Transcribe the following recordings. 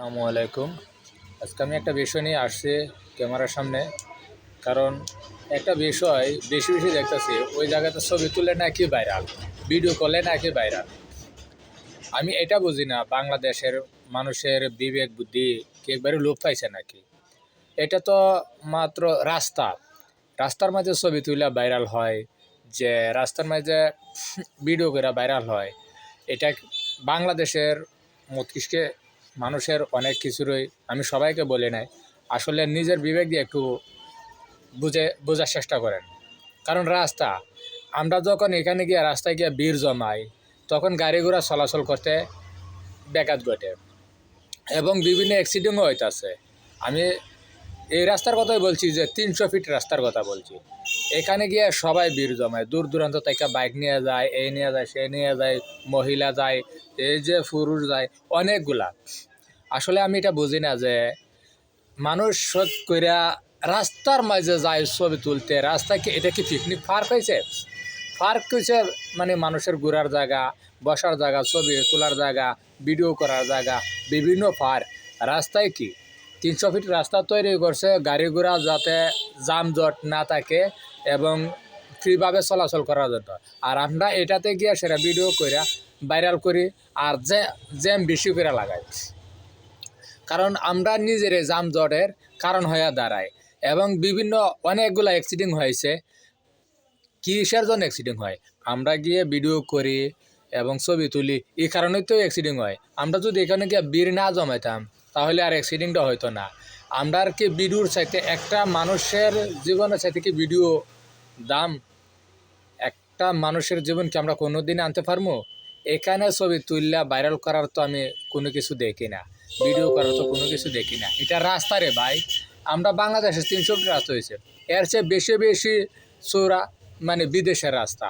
আসসালামু আলাইকুম। আজকে আমি একটা বিষয় নিয়ে আসছি ক্যামেরার সামনে, কারণ একটা বিষয় বেশি বেশি দেখতেছি, ওই জায়গাতে ছবি তুলে নাকি ভাইরাল ভিডিও করলে নাকি ভাইরাল আমি এটা বুঝি না, বাংলাদেশের মানুষের বিবেক, বুদ্ধি কি একবারে লোপ পাইছে নাকি? এটা তো মাত্র রাস্তা, রাস্তার মাঝে ছবি তুলে ভাইরাল হয়, যে রাস্তার মাঝে ভিডিও করে ভাইরাল হয়, এটা বাংলাদেশের মস্তিষ্কে মানুষের অনেক কিছুরই আমি সবাইকে বলি নাই। আসলে নিজের বিবেক দিয়ে একটু বুঝে, বোঝার চেষ্টা করেন। কারণ রাস্তা, আমরা যখন এখানে গিয়ে রাস্তায় গিয়ে ভিড় জমাই, তখন গাড়ি ঘোড়া চলাচল করতে ব্যাঘাত ঘটে। এবং বিভিন্ন অ্যাক্সিডেন্টও হইতাছে। আমি এই রাস্তার কথাই বলছি যে তিনশো ফিট রাস্তার কথা বলছি। এখানে গিয়ে সবাই ভিড় জমায়। দূর দূরান্ত থেকে বাইক নিয়ে যায়, এই নিয়ে যায়, সে নিয়ে যায়, মহিলা যায়, এই যে পুরুষ যায়, অনেকগুলা। আসলে আমি এটা বুঝি না যে মানুষ কইরা রাস্তার মাঝে যায় ছবি তুলতে রাস্তায় কি, এটা কি পিকনিক পার্ক হয়েছে পার্ক হয়েছে মানে মানুষের ঘোরার জায়গা, বসার জায়গা, ছবি তোলার জায়গা ভিডিও করার জায়গা, বিভিন্ন পার্ক রাস্তায় কি? তিনশো ফিট রাস্তা তৈরি করছে গাড়ি ঘোড়া যাতে যানজট না থাকে এবং ফ্রিভাবে চলাচল করার জন্য আর আমরা এটাতে গিয়ে সেটা ভিডিও কইরা ভাইরাল করি আর যে জ্যাম বেশি করে লাগাই। কারণ আমরা নিজের যানজটের কারণ হয়ে দাঁড়ায় এবং বিভিন্ন অনেকগুলো অ্যাক্সিডেন্ট হয়েছে কিসের জন্য অ্যাক্সিডেন্ট হয়? আমরা গিয়ে ভিডিও করি এবং ছবি তুলি, এই কারণেই তো অ্যাক্সিডেন্ট হয়। আমরা যদি এখানে গিয়ে বীর না জমাইতাম তাহলে আর অ্যাক্সিডেন্টটা হইতো না। আমরা আর কি ভিডিওর চাইতে, একটা মানুষের জীবনের চাইতে কি ভিডিও দাম? একটা মানুষের জীবনকে আমরা কোনো দিন আনতে পারব? এখানে ছবি তুললা ভাইরাল করার তো আমি কোনো কিছু দেখি না। ভিডিও করার তো কোনো কিছু দেখি না। এটা রাস্তা রে ভাই। আমরা বাংলাদেশের তিনশো রাস্তা হয়েছে। এর চেয়ে বেশি বেশি চোরা মানে বিদেশের রাস্তা।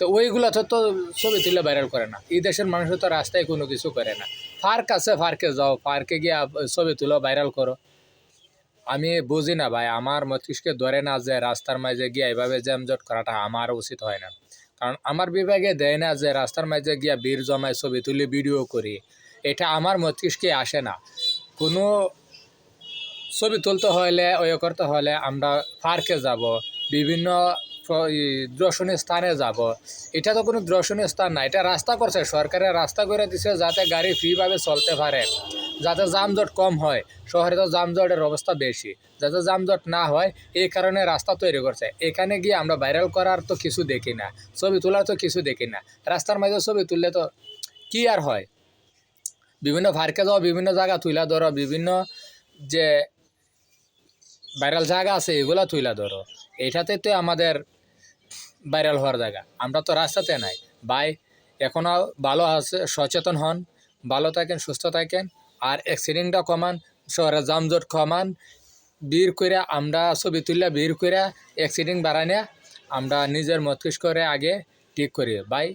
তো ওইগুলোতে তো ছবি তুলে ভাইরাল করে না। এই দেশের মানুষের তো রাস্তায় কোনো কিছু করে না। পার্ক আছে পার্কে যাও পার্কে গিয়ে ছবি তুলো ভাইরাল করো। আমি বুঝি না ভাই, আমার মস্তিষ্কে ধরে না যে রাস্তার মাঝে গিয়ে এইভাবে জ্যামজট করাটা আমার উচিত হয় না। কারণ আমার বিভাগে দেয় না যে রাস্তার মাঝে গিয়া ভিড় জমায় ছবি তুলি ভিডিও করি। এটা আমার মস্তিষ্কে আসে না। কোনো ছবি তুলতে হলে ওই করতে হলে আমরা পার্কে যাব। বিভিন্ন দর্শনীয় স্থানে যাব। এটা তো কোনো দর্শনীয় স্থান না এটা রাস্তা করছে সরকারের রাস্তা করে দিছে যাতে গাড়ি ফ্রিভাবে চলতে পারে যাতে যানজট কম হয়। শহরে তো যানজটের অবস্থা বেশি যাতে যানজট না হয়, এই কারণে রাস্তা তৈরি করছে এখানে গিয়ে আমরা ভাইরাল করার তো কিছু দেখি না, ছবি তোলার তো কিছু দেখি না। রাস্তার মাঝে ছবি তুললে তো কি আর হয়? বিভিন্ন পার্কে যাও, বিভিন্ন জায়গা তুলা ধরো বিভিন্ন যে ভাইরাল জায়গা আছে এগুলা তুলা ধরো এটাতে তো আমাদের ভাইরাল হওয়ার জায়গা। আমরা তো রাস্তাতে নাই। ভাই এখনও ভালো আছে, সচেতন হন, ভালো থাকেন, সুস্থ থাকেন, আর অ্যাক্সিডেন্টটা কমান, শহরে যানজট কমান বীর করে আমরা ছবি তুললে বীর করে অ্যাক্সিডেন্ট বাড়ানে আমরা নিজের মস্তিষ্করে আগে ঠিক করি। ভাই,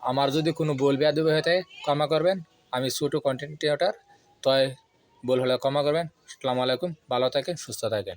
আমার যদি কোনো বল বেয়াদবি হয়ে থাকে, ক্ষমা করবেন। আমি ছোটো কন্টেন্ট তয় বল হলে ক্ষমা করবেন। আসসালামু আলাইকুম, ভালো থাকেন, সুস্থ থাকেন।